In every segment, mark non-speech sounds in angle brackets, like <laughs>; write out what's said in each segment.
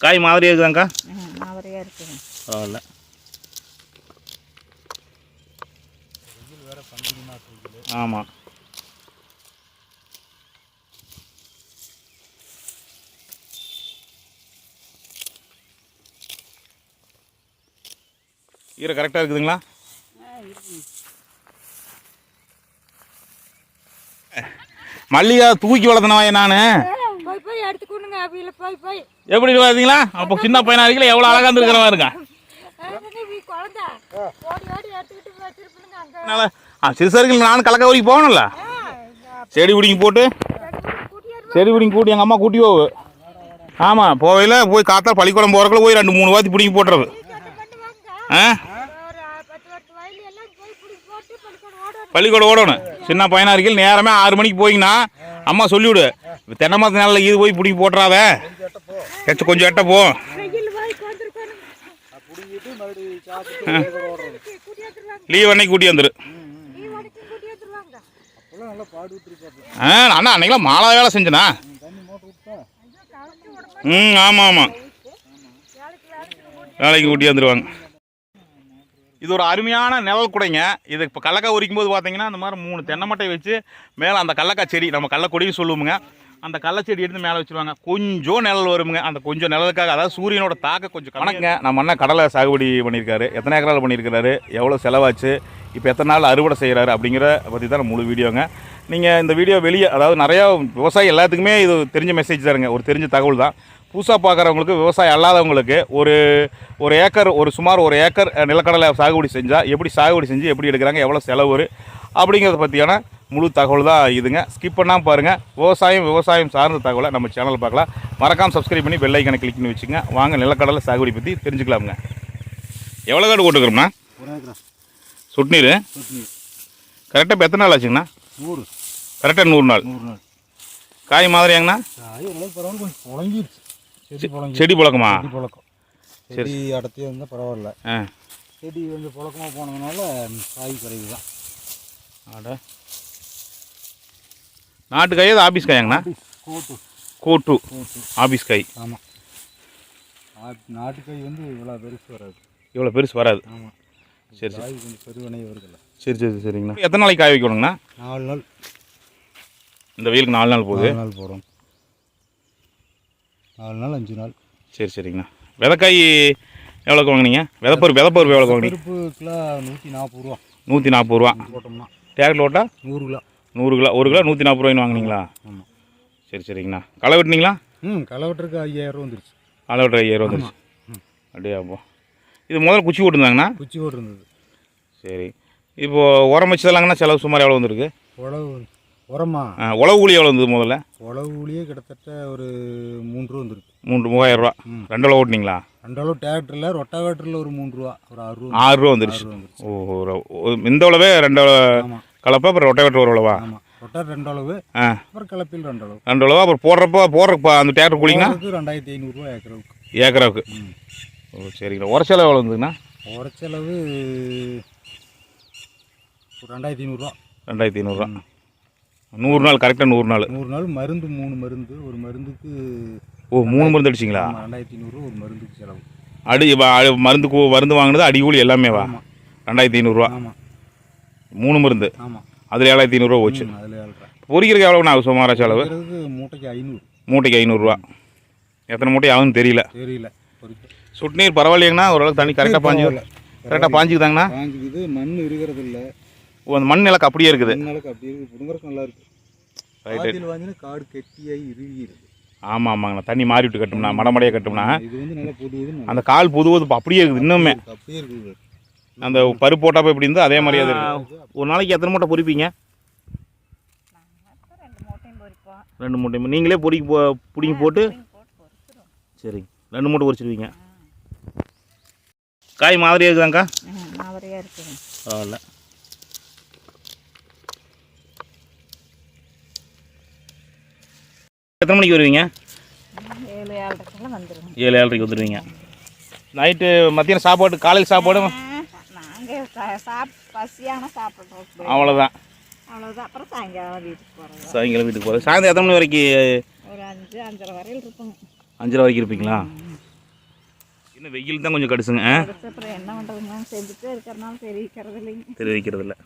காய் மாதிரியே இருக்குதாங்க்கா? மாதிரியாக இருக்குங்க பரவாயில்ல. ஆமாம் ஈர கரெக்டாக இருக்குதுங்களா? மல்லிகா தூக்கி வளர்த்தனவா நான் போய் போய் எடுத்துக்கணுங்க அவியில போய் போய் எப்படி பார்த்தீங்களா அப்போ சின்ன பையனா இருக்கல எவ்வளோ அழகா இருந்துருக்கிறவா இருக்கா சிறுசர்கள் நானும் கலக்க வரைக்கும் போகணும்ல? செடி பிடிங்கி போட்டு. செடி பிடிங்கி கூட்டி எங்கள் அம்மா கூட்டி போவு. ஆமாம் போவையில் போய் காத்தா பள்ளிக்கூடம் போகிறக்குள்ள போய் ரெண்டு மூணு வாத்தி பிடிங்கி போட்டுறது. ஆ ஒரு பத்து பத்து வயலு எல்லாம் போய் பிடிச்சி போட்டு பள்ளிக்கூடம் ஓட பள்ளிக்கூடம் ஓடணும். சின்ன பையனா இருக்கையில் நேரமே ஆறு மணிக்கு போயிங்கன்னா அம்மா சொல்லிவிடு. தென்னை மரத்து நாளில் இது போய் பிடிங்கி போட்டுறாத. எச்ச கொஞ்சம் எட்ட போ. லீவ் அன்னைக்கு கூட்டி வந்துரு. ஆ அண்ணா அன்னைக்கெல்லாம் மாலா வேலை செஞ்சனா? ம் ஆமாம் ஆமாம் வேலைக்கு கூட்டி வந்துடுவாங்க இது ஒரு அருமையான நிழல் குடைங்க. இது இப்போ கடலக்காய் உரிக்கும் போது பார்த்தீங்கன்னா அந்த மாதிரி மூணு தென்னை மட்டை வச்சு மேலே அந்த கடலக்காய் செடி நம்ம கடலக்கொடின்னு சொல்லுவோங்க அந்த கடலச்செடி எடுத்து மேலே வச்சுருவாங்க. கொஞ்சம் நிழல் வருமுங்க. அந்த கொஞ்சம் நிழலுக்காக அதாவது சூரியனோட தாக்க கொஞ்சம் கணக்குங்க நம்ம அண்ணன் கடலை சாகுபடி பண்ணியிருக்காரு. எத்தனை ஏக்கரால் பண்ணியிருக்காரு எவ்வளோ செலவாச்சு? இப்போ எத்தனை நாள் அறுவடை செய்கிறாரு அப்படிங்கிற பற்றி தான் முழு வீடியோங்க. நீங்கள் இந்த வீடியோ வெளியே அதாவது நிறையா விவசாயி எல்லாத்துக்குமே இது தெரிஞ்ச மெசேஜ் தாருங்க ஒரு தெரிஞ்ச தகவல் தான் புதுசாக பார்க்குறவங்களுக்கு விவசாயம் அல்லாதவங்களுக்கு ஒரு ஒரு ஏக்கர் ஒரு சுமார் ஒரு ஏக்கர் நிலக்கடலை சாகுபடி செஞ்சால் எப்படி சாகுபடி செஞ்சு எப்படி எடுக்கிறாங்க எவ்வளோ செலவு அப்படிங்கிறத பற்றியான முழு தகவல் தான் இதுங்க. ஸ்கிப் பண்ணாமல் பாருங்கள் விவசாயம் விவசாயம் சார்ந்த தகவலை நம்ம சேனல் பார்க்கலாம். மறக்காமல் சப்ஸ்கிரைப் பண்ணி பெல் ஐக்கனை கிளிக் பண்ணி வச்சுங்க. வாங்க நிலக்கடலை சாகுபடி பற்றி தெரிஞ்சுக்கலாமுங்க. எவ்வளோ காடு ஏக்கரா. சுட்நீர் கரெக்டாக இப்போ எத்தனை நாள் ஆச்சுங்கண்ணா? நூறு. கரெக்டாக நூறு நாள். நூறு நாள். காய் மாதிரியாங்கண்ணா? காய் புழங்கிருச்சு செடி பழக்கமா? செடி புழக்கம். செடி அடர்த்தியாக இருந்தால் பரவாயில்ல. ஆ. செடி கொஞ்சம் புழக்கமாக போனதுனால காய் குறைவு தான் அட. நாட்டு காய் அது ஆபீஸ் காயாங்கண்ணா? கோட்டு. கோட்டு. ஆபீஸ் காய். ஆமாம் நாட்டுக்காய் வந்து இவ்வளோ பெருசு வராது. இவ்வளோ பெருசு வராது. ஆமாம் சரி சரி. கொஞ்சம் பெருவினை வருதில்ல. சரி சரி சரிங்கண்ணா. எத்தனை நாளைக்கு காய வைக்கணுங்கண்ணா? நாலு நாள். இந்த வெயிலுக்கு நாலு நாள் போகுது. நாலு நாள் போகிறோம் நாலு நாள் அஞ்சு நாள். சரி சரிங்கண்ணா. விதைக்காய் எவ்வளோக்கு வாங்குனீங்க? விதப்பருப்பு விதப்பருப்பு எவ்வளோக்கு வாங்குனீங்க? பருப்பு கிலோ நூற்றி நாற்பது ரூபா. நூற்றி நாற்பது ரூபா. போட்டோம்னா. டேரக்டில் ஓட்டா நூறு கிலோ. நூறு கிலோ ஒரு கிலோ நூற்றி நாற்பது ரூபாய்னு வாங்குனீங்களா? ஆமாம் சரி சரிங்கண்ணா. களை வெட்டினீங்களா? ம் களைவெட்டுறதுக்கு ஐயாயிரம் ரூபா வந்துருச்சு. களை வெட்டுற ஐயாயிரம் வந்துருச்சு. ம். அப்படியே அப்போ. இது முதல்ல குச்சி போட்டுருந்தாங்கண்ணா? குச்சி போட்டு இருந்தது சரி. இப்போது உரம் வச்சதெல்லாங்கண்ணா செலவு சுமார் எவ்வளோ வந்திருக்கு? உழவு உரமா? உழவு கூலி எவ்வளோ வந்தது முதல்ல? உழவு ஊழியே கிட்டத்தட்ட ஒரு மூணு ரூபா வந்துருக்கு மூன்று மூவாயிரம் ரூபா. ரெண்டு உழவு ஓட்டினீங்களா? ரெண்டு அளவு டிராக்டரில் ரொட்டாவேட்டரில் ஒரு மூணு ரூபா ஒரு ஆறு ரூபா ஆறு ரூபா வந்துருச்சு. ஓ இந்த உழவே ரெண்டு கலப்பை அப்புறம் ரொட்டவேட்டர் ஒரு உழவா? ஆமாம் ரொட்டா ரெண்டு அளவு அப்புறம் கலப்பில் ரெண்டு அளவு ரெண்டு உழவா அப்புறம் போடுறப்போ போடுறப்ப அந்த டிராக்டர் கூலிங்கன்னா ரெண்டாயிரத்தி ஐநூறுரூவா ஏக்கரவுக்கு. ஏக்கராவுக்கு ஓ சரிங்கண்ணா உரச்செலவு எவ்வளோ வந்ததுண்ணா உரச்செலவு ரெண்டாயிரத்தி ஐநூறுரூவா ரெண்டாயிரத்தி ஐநூறுரூவா நூறு நாள் கரெக்டாக நூறு நாள். நூறு நாள் மருந்து மூணு மருந்து ஒரு மருந்துக்கு ஓ மூணு மருந்து அடிச்சிங்களா? ரெண்டாயிரத்தி ஐநூறுரூவா ஒரு மருந்துக்கு செலவு. அடி அடி- மருந்து வாங்கினது அடி கூலி எல்லாமே வா? ரெண்டாயிரத்தி ஐநூறுரூவா ஆமாம் மூணு மருந்து? ஆமாம் அதில் ஏழாயிரத்தி ஐநூறுரூவா போச்சு. பொறிக்கிறதுக்கு எவ்வளோண்ணா சுமாரா செலவு? மூட்டைக்கு ஐநூறு. மூட்டைக்கு ஐநூறுரூவா எத்தனை மூட்டை ஆகுதுன்னு தெரியல. தெரியல. பொறிக்க. சுட்நீர் பரவாயில்லைங்கண்ணா ஓரளவுக்கு தண்ணி கரெக்டாக பாஞ்சு. கரெக்டாக பாஞ்சுக்குதாங்கண்ணா? காஞ்சிக்குது மண் இருக்கிறது இல்ல அந்த மண் நிலக்கு அப்படியே இருக்குது. புடுங்கறதுக்கு நல்லா இருக்கு. ரைட் காய்ச்சல் வாங்கினா காடு கெட்டியாகி இறுகிடுது ஆமாம் ஆமாங்கண்ணா. தண்ணி மாறி விட்டு கட்டும்னா மடமடையாக கட்டும்னா இது வந்து நல்லா புதுவுது நல்லா அந்த கால் புதுவது இப்போ அப்படியே இருக்குது இன்னுமே. அப்படியே இருக்குது. அந்த பருப்பு போட்டப்போ எப்படி இருந்தோ அதே மாதிரியே ஒரு நாளைக்கு எத்தனை மூட்டை பொறிப்பீங்க? ரெண்டு மூட்டை நீங்களே பொறிக்கு போ பிடிங்கி போட்டு? சரிங்க. ரெண்டு மூட்டை பொறிச்சிருவீங்க. காய் மாதிரியே இருக்குதாங்க்கா மாதிரியாக பரவாயில்ல. எத்தனை மணிக்கு வருவீங்க? ஏழு ஏழரைக்கெல்லாம் ஏழு ஏழரைக்கு வந்துடுவீங்க நைட்டு மத்தியானம் சாப்பாடு காலையில் சாப்பாடு? நாங்கள் சாப் பசியான சாப்பிட்றோம் அவ்வளோதான் அவ்வளோதான் அப்புறம் சாயங்காலம் வீட்டுக்கு போகிறோம் சாயங்காலம் வீட்டுக்கு போகிறேன் சாயந்தரம் எத்தனை மணி வரைக்கும் ஒரு அஞ்சு அஞ்சரை வரையில் அஞ்சரை வரைக்கும் இருப்பீங்களா? இன்னும் வெயில் தான் கொஞ்சம்? அப்புறம் என்ன பண்ணுறதுங்க செஞ்சுட்டே இருக்கிறனால தெரிவிக்கிறது இல்லைங்க தெரிவிக்கிறது இல்லை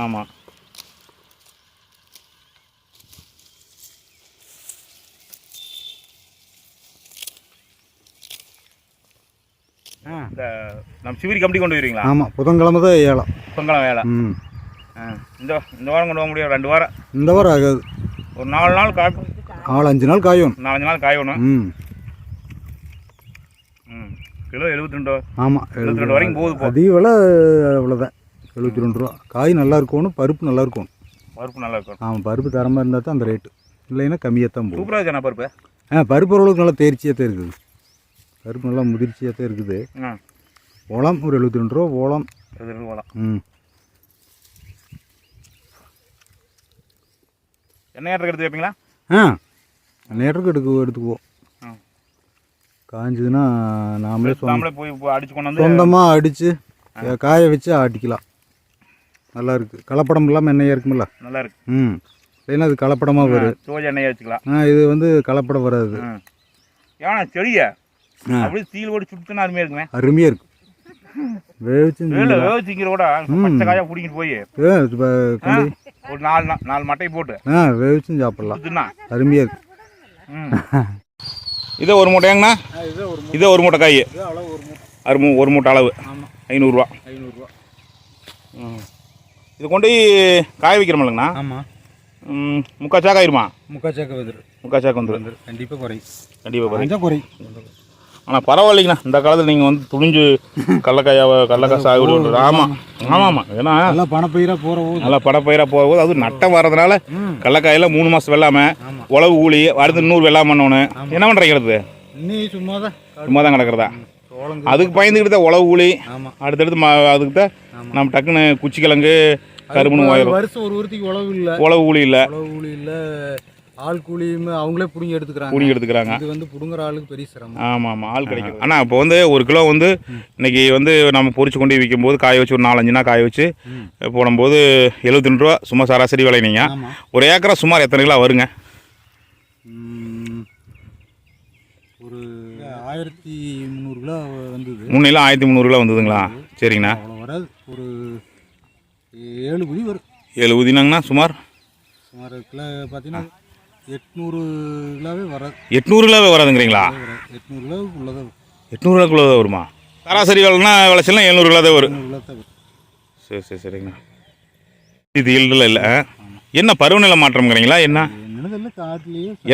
ஆமாம் இந்த நம்ம சிவிரி கம்பெனி கொண்டு வருவீங்களா? ஆமாம் புதன்கிழமை தான் ஏலம். பொங்கலம் வேலை ம். ஆ இந்த இந்த வாரம் கொண்டு போக முடியும் ரெண்டு வாரம்? இந்த வாரம் ஆகாது. ஒரு நாலு நாள் காக்கும் நாலு அஞ்சு நாள் காயும். நாலஞ்சு நாள் காயணும். ம். ம். கிலோ எழுபத்தி ரெண்டு ஆமாம் எழுபத்தி ரெண்டு வரைக்கும் போகுது அதிக விலை அவ்வளோதான் எழுபத்தி ரெண்டு ரூபா. காய் நல்லா இருக்கணும் பருப்பு நல்லா இருக்கணும். பருப்பு நல்லா இருக்கும் ஆமாம் பருப்பு தரமாக இருந்தால் தான் அந்த ரேட்டு இல்லைன்னா கம்மியாக தான் போகும் சூப்பராக இருக்கு பருப்பு? ஆ பருப்பு ஓரளவுக்கு நல்லா தேர்ச்சியாக தான் இருக்குது பருப்பு நல்லா முதிர்ச்சியாக தான் இருக்குது. ஓலம் ஒரு எழுபத்தி ரெண்டு ரூபா ஓலம் எழுபத்தி ரெண்டு போகலாம் ம். என்ன ஏற்றக்கு எடுத்து வைப்பீங்களா? ஆ. நேரத்துக்கு எடுக்க எடுத்துக்குவோம். காஞ்சதுன்னா நாமளே நாமளே போய் அடிச்சு கொண்டு வந்து சொந்தமாக அடித்து காய வச்சு ஆட்டிக்கலாம். நல்லா இருக்குது கலப்படம் இல்லாமல் எண்ணெயாக இருக்குமில்ல நல்லா இருக்கு. ம். இல்லைன்னா அது கலப்படமாக வரும். சோஜா எண்ணெயை வச்சுக்கலாம். ஆ இது வந்து கலப்படம் வராது. ஏன்னா செடிய. அப்படியே தீல் ஓடி சுட்டுனா அருமையாக இருக்குமே. அருமையாக இருக்கும். வேவிச்சு வேவச்சிங்கிற கூட பச்சை காயா பிடிக்கிட்டு போய். ஒரு நாலு நாலு மட்டையை போட்டு. ஆ வேவிச்சும் சாப்பிட்லாம். அருமையாக இருக்கு <laughs> இதை ஒரு மூட்டையாங்கண்ணா? இதே ஒரு இதே ஒரு மூட்டை காய் அளவு ஒரு மூட்டை. அரை மூ ஒரு மூட்டை அளவு. ஐநூறுரூவா ஐநூறுரூவா ம். இது கொண்டு போய் காய வைக்கிறோமில்லங்கண்ணா ஆமாம் ம் முக்கால் சாக்கு ஆயிருமா? முக்கால் சேக்க வந்துரு முக்கால் சாக்கு வந்துடும் கண்டிப்பாக குறையும். கண்டிப்பாக பாருங்க கொஞ்சம் குறையும். ஆனால் பரவாயில்லைங்கண்ணா. இந்த காலத்தில் நீங்கள் வந்து துணிஞ்சு கடலக்காயாவை கடலக்காய் சாகுபடி பண்ணுறது ஆமாம் ஆமாம் ஆமாம் ஏன்னா நல்லா பணப்பயிராக போகிற போது நல்லா படப்பயிராக போகும்போது அதுவும் நட்டம் வர்றதுனால ம். கடலக்காயில் மூணு மாதம் வெள்ளாமல் உழவு கூலி அடுத்து இன்னொரு வெள்ளாம பண்ணணும் என்ன பண்ணுறீங்கிறது சும்மா தான் சும்மா தான் கிடக்கிறதா? அதுக்கு பயந்துக்கிட்டு தான் உழவு கூலி அடுத்தடுத்து ம அதுக்கு தான். நம்ம டக்குன்னு குச்சி கிழங்கு உயரும் வருஷம் ஒரு ஒருத்திக்கு உழவு இல்லை. உழவு கூலி இல்லை. உழவு கூலி இல்லை. ஆள் கூலியும் அவங்களே பிடுங்கி எடுத்துக்கிறாங்க. கூலி எடுத்துக்கிறாங்க. இது வந்து பிடுங்குற ஆளுக்கு பெரிய சிரமம். ஆமாம் ஆமாம் ஆள் கிடைக்கும் ஆனால் இப்போ வந்து ஒரு கிலோ வந்து இன்னைக்கு வந்து நம்ம பொரிச்சு கொண்டு போய் விற்கும்போது காய வச்சு ஒரு நாலஞ்சு நாள் காய வச்சு. போடும்போது எழுபத்தி ரெண்டு ரூபா சும்மா சராசரி விளையினீங்க. ஆமாம் ஒரு ஏக்கரா சுமார் எத்தனை கிலோ வருங்க? ஒரு ஆயிரத்தி முந்நூறு கிலோ வந்தது. முன்னையில் ஆயிரத்தி முந்நூறு கிலோ வந்ததுங்களா? சரிங்கண்ணா. அவ்வளோ வராது. ஒரு ஏழு குதி வரும். ஏழு ஊதினாங்கண்ணா சுமார்? சுமார் கிலோ பார்த்தீங்கன்னா எட்நூறு கிலோவே வராது எட்நூறு கிலோவே வராதுங்கிறீங்களா? வராது எட்நூறு கிலோவுக்கு உள்ளதாக வரும். எட்நூறு கிலோ தான் வருமா? சராசரி விலைனா விளைச்சலாம் எழுநூறு கிலோ தான் வரும். தான் சரி சரி சரிங்கண்ணா இது ஈல்டில் இல்லை என்ன பருவநிலை மாற்றம்ங்கிறீங்களா? என்ன?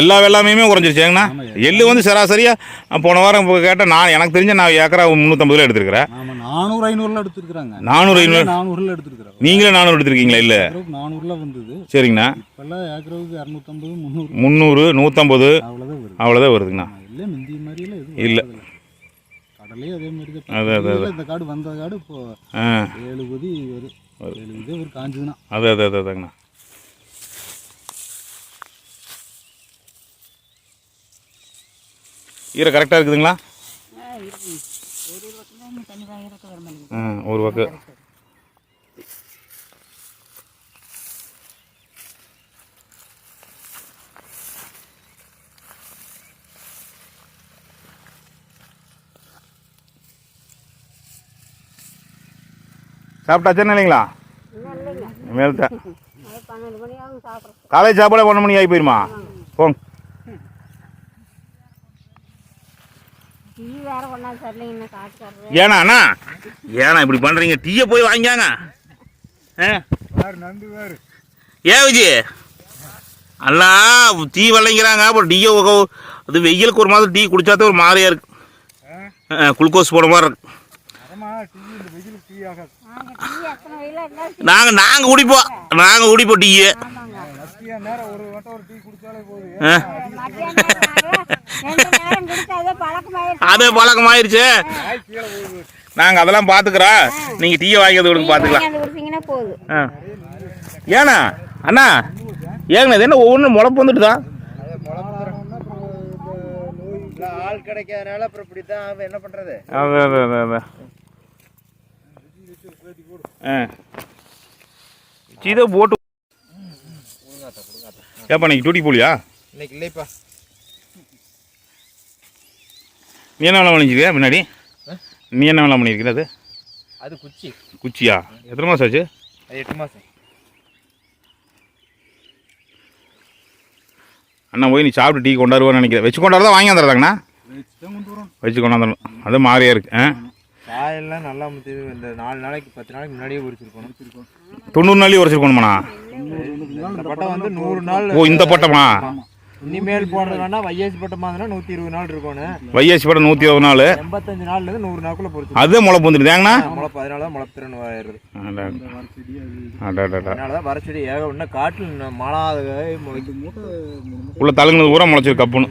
எல்லா வெள்ளாமையுமே குறைஞ்சிருச்சேங்கண்ணா எள்ளு வந்து சராசரியாக போன வாரம் கேட்டால் நான் எனக்கு தெரிஞ்ச நான் ஏக்கரா முந்நூற்றம்பது கிலோ எடுத்துருக்கிறேன் நானூறு ஐநூறுலாம் எடுத்துருக்குறாங்க. நானூறு ஐநூறு நானூறுல எடுத்துருக்குறாங்க. நீங்களே நானூறு எடுத்துருக்கீங்களா இல்லை? நானூறுல வந்தது. சரிங்கண்ணா. இப்போல்லாம் ஏக்கராவுக்கு இரநூத்தம்பது முந்நூறு. முந்நூறு நூற்றம்பது அவ்வளோதான் வருது. அவ்வளோதான் வருதுங்கண்ணா. இல்லை மாதிரியெல்லாம் இல்ல. கடலையும் அதே மாதிரி தான் இந்த காடு வந்த காடு இப்போ ஏழு குதி வரும் ஏழு குதி ஒரு காஞ்சுதுன்னா அது அது அது அதுங்கண்ணா. ஈர கரெக்டாக இருக்குதுங்களா? ஆ ஒரு பக்கம் சாப்பிட்டாச்சுன்னு இல்லைங்களா? மேல்தான் காலேஜ் சாப்பாடு பன்னெண்டு மணி ஆகி போயிருமா? போங்க டீ அண்ணா ஏண்ணா இப்படி பண்ணுறீங்க டீயை போய் வாங்கிக்காங்க ஏன் விஜய் அண்ணா டீ வரலைங்கிறாங்க அப்புறம் டீயை அது வெயிலுக்கு ஒரு மாதிரி டீ குடிச்சாதான் ஒரு மாதிரியா இருக்கு. குளுக்கோஸ் போட மாதிரி இருக்கு. நாங்கள் நாங்கள் குடிப்போம். நாங்கள் குடிப்போம் டீயை. ஆமாங்க மத்திய நேரம் ஒரு வட்டம் ஒரு டீ குடிச்சாலே போதும். மத்தியான அதே பழக்கமாயிருச்சு நாங்கள் அதெல்லாம் பார்த்துக்குறோம் நீங்கள் டீயை வாங்கி கொடுங்க பார்த்துக்கலாம் ஏண்ணா அண்ணா ஏங்கண்ணா இது என்ன ஒவ்வொன்றும் முளப்பு வந்துட்டு தான் ஆள் கிடைக்காதனால அப்புறம் இப்படி தான் என்ன பண்ணுறது ஆ இதை போட்டு ஏப்பா இன்னைக்கு டியூட்டி போலியா? இன்னைக்கு இல்லைப்பா. நீ என்ன வேலை பண்ணிச்சிருக்க முன்னாடி நீ என்ன வேலை பண்ணியிருக்கிறது அது? குச்சி. குச்சியா? எத்தனை மாதம் ஆச்சு? அது எட்டு மாதம் அண்ணா போய் நீ சாப்பிட்டு டீ கொண்டாடுவான்னு நினைக்கிறேன். வச்சு கொண்டாடுறதா வாங்கி வந்துடுறாங்கண்ணா வச்சு கொண்டாந்துடணும் அது மாதிரியா இருக்கு. ஆ? காயெல்லாம் நல்லா முத்தி இந்த நாலு நாளைக்கு பத்து நாளைக்கு முன்னாடியே உரிச்சிருக்கணும் தொண்ணூறு நாளே உரைச்சிருக்கணுமாண்ணா இந்த பட்டம் வந்து நூறு நாள். ஓ இந்த பட்டமா? இனிமேல் போடுறது வேணா வையாசி பட்டமா இருந்தா நூற்றி இருபது நாள் இருக்கணும் வையாசி படம் நூற்றி இருபது நாள்? எண்பத்தஞ்சு நாள்ல இருந்து நூறு நாளுக்குள்ள பொறிச்சு அது முளை வந்துருதாங்கண்ணா முளைப்பு. அதனால தான் முளைப்பிறன் ஆயிடுது அதனால தான் வரச்செடி ஏக ஒன்று காட்டில் மழாத உள்ள தழுங்குனது ஊரா முளைச்சிருக்கு கப்புன்னு.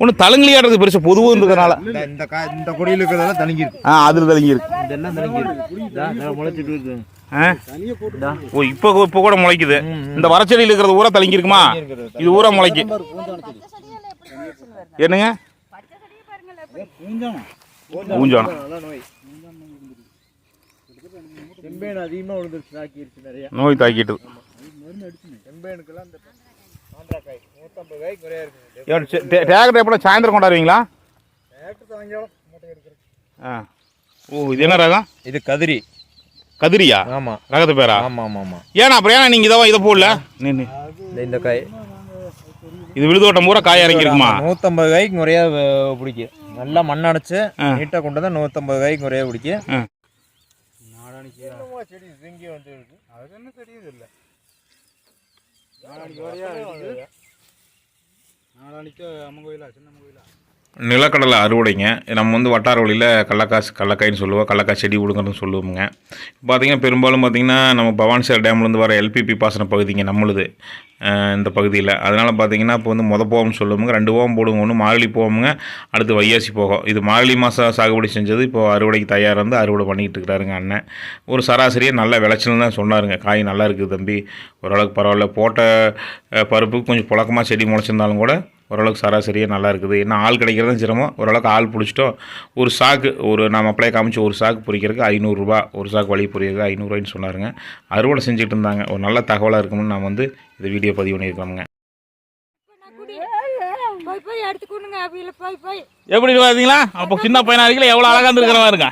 ஒன்று தழுங்கலியாடுறது பெருசு பொதுவும் இருக்கிறதுனால இந்த கா இந்த கொடியில் இருக்கிறதெல்லாம் தணிங்கிருக்கு ஆ அதில் தழுங்கி இருக்கு. இதெல்லாம் முளைச்சிட்டு ஓ இப்போ இப்போ கூட முளைக்குது. இந்த வரச்செடியில் இருக்கிறது ஊரா தழுங்கி இருக்குமா இது ஊரா முளைக்கு. என்னங்க? நிறைய. நோய் தாக்கிட்டு. டேகர் எப்போ சாயந்தரம் கொண்டாடுவீங்களா ஆ ஓ இது என்ன ரகம் இது கதிரி கதிரியா ஆமாம் ரகத்து பேரா ஆமாம் ஆமாம் ஆமாம் ஏன்னா அப்புறம் ஏன்னா நீங்கள் இதை இதை போடல. இந்த காய் இது விழுதோட்டம் பூரா காய் இறங்கியிருக்குமா நூற்றம்பது காய்க்கு முறையா பிடிக்கும் நல்லா மண் அடைச்சு. நீட்டாக கொண்டு வந்து நூற்றம்பது காய்க்கு முறையா பிடிக்கும் ஆ. செடி சிங்கி வந்து அது என்ன தெரியுது இல்லை நாளானிக்கு அம்மன் கோயிலா சின்ன கோயிலா நிலக்கடலை அறுவடைங்க. நம்ம வந்து வட்டார வழியில் கடலக்காசு கடலக்காய்ன்னு சொல்லுவோம். கடலக்காய் செடி விடுங்கன்னு சொல்லுவோங்க பார்த்தீங்கன்னா பெரும்பாலும் பார்த்தீங்கன்னா நம்ம பவானிசார் டேம்லேருந்து வர எல்பிபி பாசன பகுதிங்க நம்மளுது. இந்த பகுதியில். அதனால் பார்த்தீங்கன்னா இப்போ வந்து மொத போகம்னு சொல்லுவோங்க ரெண்டு போகம் போடுங்க ஒன்று மாரளி போகமுங்க அடுத்து வையாசி போகும். இது மாரளி மாதம் சாகுபடி செஞ்சது. இப்போது அறுவடைக்கு தயாராக இருந்து அறுவடை பண்ணிக்கிட்டு இருக்கிறாருங்க அண்ணன். ஒரு சராசரியாக நல்ல விளைச்சல் தான் சொன்னாருங்க. காய் நல்லா இருக்குது தம்பி. ஓரளவுக்கு பரவாயில்ல. போட்ட பருப்பு பருப்புக்கு கொஞ்சம் புழக்கமாக செடி முளைச்சிருந்தாலும் கூட ஓரளவுக்கு சராசரியாக நல்லா இருக்குது. என்ன ஆள் கிடைக்கிறதும் சிரமம். ஓரளவுக்கு ஆள் பிடிச்சிட்டோம். ஒரு சாக்கு ஒரு நம்ம அப்படியே காமிச்சு ஒரு சாக்கு பொரிக்கிறதுக்கு ஐநூறுரூபா ஒரு சாக்கு வழி பொரிக்கிறதுக்கு ஐநூறுரூவாய்ன்னு சொன்னாருங்க. அறுவடை செஞ்சுட்டு இருந்தாங்க ஒரு நல்ல தகவலாக இருக்கும்னு நான் வந்து இந்த வீடியோ பதிவு பண்ணியிருக்கோங்க எப்படி பார்த்தீங்களா அப்போ சின்ன பையனா இருக்கல எவ்வளோ அழகாக இருந்துருக்கிறவா இருங்க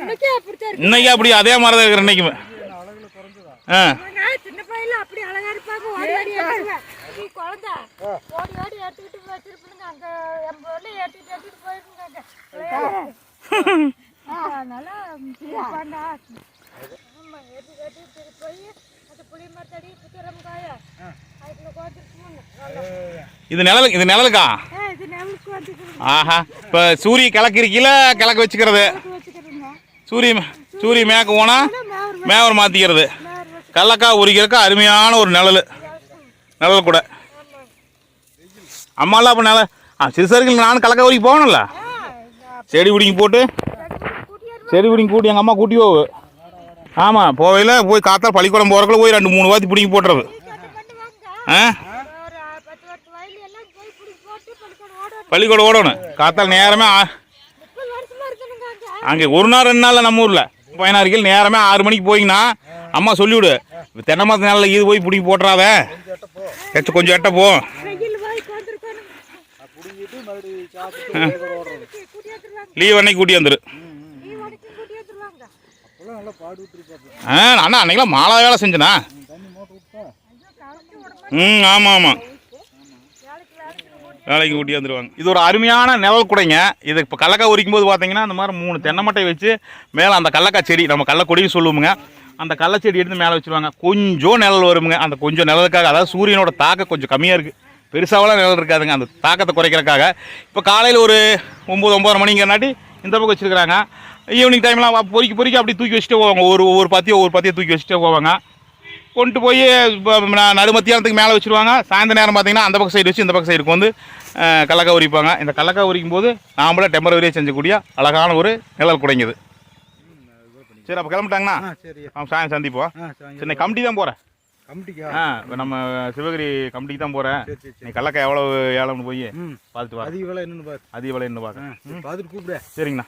இன்னைக்கே அப்படித்தான் இருக்கு. இன்னைக்கு அப்படி அதே மாதிரி தான் இருக்கிற இன்னைக்குமே. சின்ன பையில அப்படி அழகா இருப்பாங்க. ஓடி ஓடி எடுத்துருவேன் நீ குழந்தை. ஓடி ஓடி எடுத்துக்கிட்டு வச்சிருப்பீங்க அங்க எண்பது ஊர்ல எடுத்துக்கிட்டு எடுத்துட்டு போயிருந்தாங்க அதனால இருப்பாண்டா ஆமா எடுத்து எடுத்துட்டு போய் அது புளி மரத்தடி புத்திரம் காய அதுக்குள்ள கோத்துருக்கணும் இது நிழல் இது நிழலுக்கா? ஆஹா. இப்போ சூரிய கிழக்கிறீங்கள கிழக்க வச்சுக்கிறது. சூரிய சூரிய மேக்க போனா மேவர் மாற்றிக்கிறது கடலக்காய் உரிக்கிறதுக்கு அருமையான ஒரு நிழல். நிழல் கூட. அம்மாலாம் அப்போ நில ஆ சிறுசருக்கு நானும் கடலக்காய் உரிக்க போகணும்ல? செடி பிடிங்கி போட்டு செடி பிடிங்கி கூட்டி எங்கள் அம்மா கூட்டி போவு. ஆமாம் போவையில் போய் காத்தா பள்ளிக்கூடம் போகிறக்குள்ள போய் ரெண்டு மூணு வாத்தி பிடிங்கி போட்டுறது. ஆ? பள்ளிக்கூடம் ஓடணும். காத்தால் நேரமே ஆ- அங்கே ஒரு நாள் ரெண்டு நாளில் நம்ம ஊரில். பயனாளிகள் நேரமே ஆறு மணிக்கு போயிங்கன்னா அம்மா சொல்லிவிடு. தென்னை மரத்து நாளில் இது போய் பிடிங்கி போட்டுறாத. எட்ட கொஞ்சம் எட்ட போ. லீவ் அன்னைக்கு கூட்டி வந்துரு. ஆ அண்ணா அன்னைக்கெல்லாம் மாலை வேலை செஞ்சனா? ம் ஆமாம் ஆமாம் வேலைக்கு கூட்டி வந்துருவாங்க. இது ஒரு அருமையான நிழல் குடைங்க. இது இப்போ கடலக்காய் உரிக்கும் போது பார்த்தீங்கன்னா அந்த மாதிரி மூணு தென்னை மட்டை வச்சு மேலே அந்த கடலக்காய் செடி நம்ம கடலக்கொடின்னு சொல்லுவோமுங்க. அந்த கள்ளச்செடி எடுத்து மேலே வச்சுருவாங்க. கொஞ்சம் நிழல் வருமுங்க. அந்த கொஞ்சம் நிழலுக்காக அதாவது சூரியனோட தாக்கம் கொஞ்சம் கம்மியாக இருக்குது பெருசாவெல்லாம் நிழல் இருக்காதுங்க. அந்த தாக்கத்தை குறைக்கிறக்காக இப்போ காலையில் ஒரு ஒம்பது ஒம்பது மணிங்கிறனாட்டி இந்த பக்கம் வச்சுருக்குறாங்க. ஈவினிங் டைம்லாம் பொறிக்க பொறிக்க அப்படி தூக்கி வச்சுட்டு போவாங்க. ஒரு ஒவ்வொரு பத்தியை ஒவ்வொரு பத்தியை தூக்கி வச்சுட்டே போவாங்க. கொண்டு போய் நடு மத்தியானத்துக்கு மேலே வச்சுருவாங்க. சாயந்தர நேரம் பார்த்திங்கன்னா அந்த பக்கம் சைடு வச்சு இந்த பக்கம் சைடுக்கு வந்து கல்லக்காய் உரிப்பாங்க. இந்த கல்லக்காய் உரிக்கும் போது நாமளே டெம்பரவரியாக செஞ்சக்கூடிய அழகான ஒரு நிழல் குடைங்குது சரி அப்போ கிளம்பிட்டாங்கண்ணா? சரி. அவன் சாயம் சந்திப்போம் சரி கமிட்டி தான் போகிறேன் கமிட்டிக்கா? ஆ இப்ப நம்ம சிவகிரி கமிட்டிக்கு தான் போகிறேன் நீ சரி கடலக்காய் எவ்வளோ ஏழம்னு போய் பார்த்துட்டு வா அதிக விலை என்னன்னு பாரு. அதிக விலை என்ன ஆ பார்க்க சரி பார்த்துட்டு கூப்பிடு. சரிங்கண்ணா.